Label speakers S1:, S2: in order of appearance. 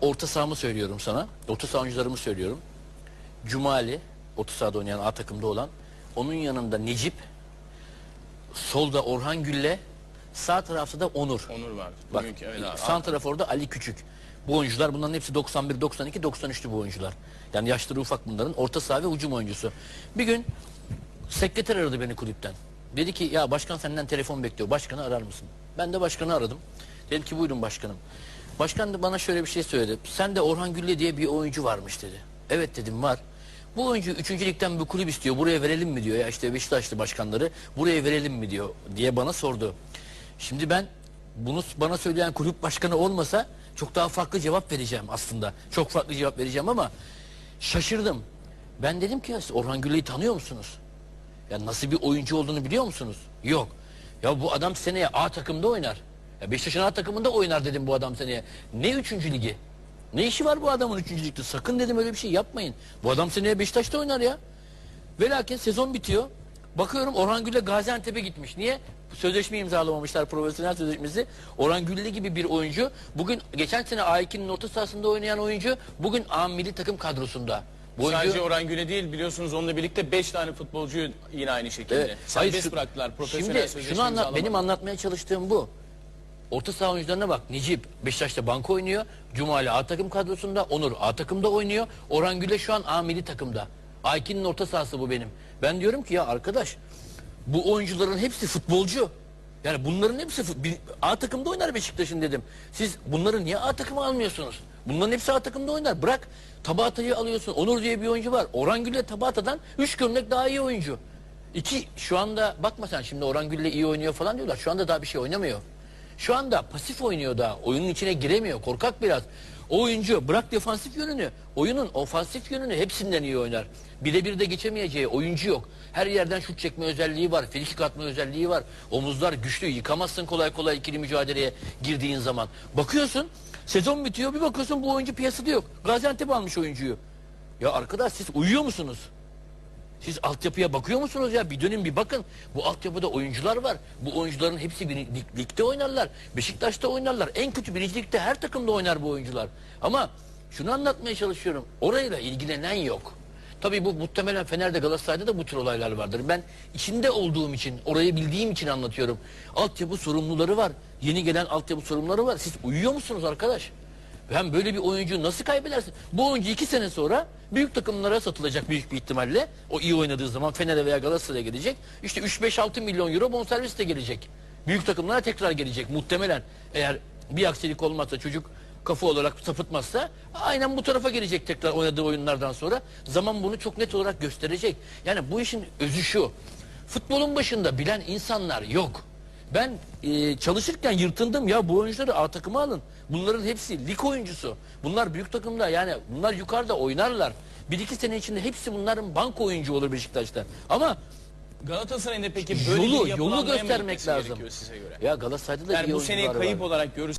S1: orta sahamı söylüyorum sana. Orta saha oyuncularımı söylüyorum. Cumali, orta sahada oynayan A takımda olan. Onun yanında Necip, solda Orhan Gülle, sağ tarafta da Onur.
S2: Onur var.
S1: Bak
S2: Bugünkü evet abi.
S1: santraforda Ali Küçük. Bu oyuncular bunların hepsi 91, 92, 93'lü bu oyuncular. Yani yaşları ufak bunların. Orta saha ve hücum oyuncusu. Bir gün sekreter aradı beni kulüpten. Dedi ki ya başkan senden telefon bekliyor. Başkanı arar mısın? Ben de başkanı aradım. Dedim ki buyurun başkanım. Başkan da bana şöyle bir şey söyledi. Sen de Orhan Gülle diye bir oyuncu varmış dedi. Evet dedim var. Bu oyuncu 3. ligden bir kulüp istiyor. Buraya verelim mi diyor. Ya işte Beşiktaşlı başkanları buraya verelim mi diyor diye bana sordu. Şimdi ben bunu bana söyleyen kulüp başkanı olmasa çok daha farklı cevap vereceğim aslında. Çok farklı cevap vereceğim ama şaşırdım. Ben dedim ki ya Orhan Gülle'yi tanıyor musunuz? Ya nasıl bir oyuncu olduğunu biliyor musunuz? Yok. Ya bu adam seneye A takımda oynar. Ya Beşiktaş'ın A takımında oynar dedim bu adam seneye. Ne üçüncü ligi? Ne işi var bu adamın üçüncü ligde? Sakın dedim öyle bir şey yapmayın. Bu adam seneye Beşiktaş'ta oynar ya. Ve lakin sezon bitiyor. Bakıyorum Orhan Gülle Gaziantep'e gitmiş. Niye? Sözleşme imzalamamışlar profesyonel sözleşmesi. Orhan Gülle gibi bir oyuncu bugün geçen sene A2'nin orta sahasında oynayan oyuncu bugün A milli takım kadrosunda. Bu oyuncu
S2: Sadece Orhan Güle değil biliyorsunuz onunla birlikte 5 tane futbolcuyu yine aynı şekilde.
S1: Evet. Hayır,
S2: Serbest
S1: şu-
S2: bıraktılar. Profesyonel
S1: Şimdi şunu anlat, benim anlatmaya çalıştığım bu. Orta saha oyuncularına bak. Necip Beşiktaş'ta banka oynuyor. Cumali A takım kadrosunda. Onur A takımda oynuyor. Orhan Güle şu an A milli takımda. Aykin'in orta sahası bu benim. Ben diyorum ki ya arkadaş bu oyuncuların hepsi futbolcu. Yani bunların hepsi bir- A takımda oynar Beşiktaş'ın dedim. Siz bunları niye A takıma almıyorsunuz? Bunların hepsi A takımda oynar. Bırak Tabata'yı alıyorsun. Onur diye bir oyuncu var. Orhan Gülle Tabata'dan 3 gömlek daha iyi oyuncu. İki şu anda bakma sen şimdi Orhan Gülle iyi oynuyor falan diyorlar. Şu anda daha bir şey oynamıyor. Şu anda pasif oynuyor da oyunun içine giremiyor. Korkak biraz. O oyuncu bırak defansif yönünü. Oyunun ofansif yönünü hepsinden iyi oynar. Birebir de geçemeyeceği oyuncu yok. Her yerden şut çekme özelliği var. Frikik atma özelliği var. Omuzlar güçlü. Yıkamazsın kolay kolay ikili mücadeleye girdiğin zaman. Bakıyorsun sezon bitiyor bir bakıyorsun bu oyuncu piyasada yok. Gaziantep almış oyuncuyu. Ya arkadaş siz uyuyor musunuz? Siz altyapıya bakıyor musunuz ya? Bir dönün bir bakın. Bu altyapıda oyuncular var. Bu oyuncuların hepsi bir lig- ligde oynarlar. Beşiktaş'ta oynarlar. En kötü birinci ligde her takımda oynar bu oyuncular. Ama şunu anlatmaya çalışıyorum. Orayla ilgilenen yok. Tabii bu muhtemelen Fener'de Galatasaray'da da bu tür olaylar vardır. Ben içinde olduğum için, orayı bildiğim için anlatıyorum. Altyapı sorumluları var. Yeni gelen altyapı sorumluları var. Siz uyuyor musunuz arkadaş? Ben böyle bir oyuncuyu nasıl kaybedersin? Bu oyuncu iki sene sonra büyük takımlara satılacak büyük bir ihtimalle. O iyi oynadığı zaman Fener'e veya Galatasaray'a gelecek. İşte 3-5-6 milyon euro bonservis de gelecek. Büyük takımlara tekrar gelecek muhtemelen. Eğer bir aksilik olmazsa çocuk kafa olarak sapıtmazsa aynen bu tarafa gelecek tekrar oynadığı oyunlardan sonra. Zaman bunu çok net olarak gösterecek. Yani bu işin özü şu. Futbolun başında bilen insanlar yok. Ben e, çalışırken yırtındım ya bu oyuncuları A takıma alın. Bunların hepsi lig oyuncusu. Bunlar büyük takımda yani bunlar yukarıda oynarlar. Bir iki sene içinde hepsi bunların bank oyuncu olur Beşiktaş'ta. Ama
S2: Galatasaray'ın da peki böyle
S1: yolu
S2: bir
S1: yolu göstermek lazım.
S2: size göre?
S1: Ya Galatasaray'da da
S2: Yani
S1: iyi
S2: bu seneyi kayıp
S1: var.
S2: olarak görürseniz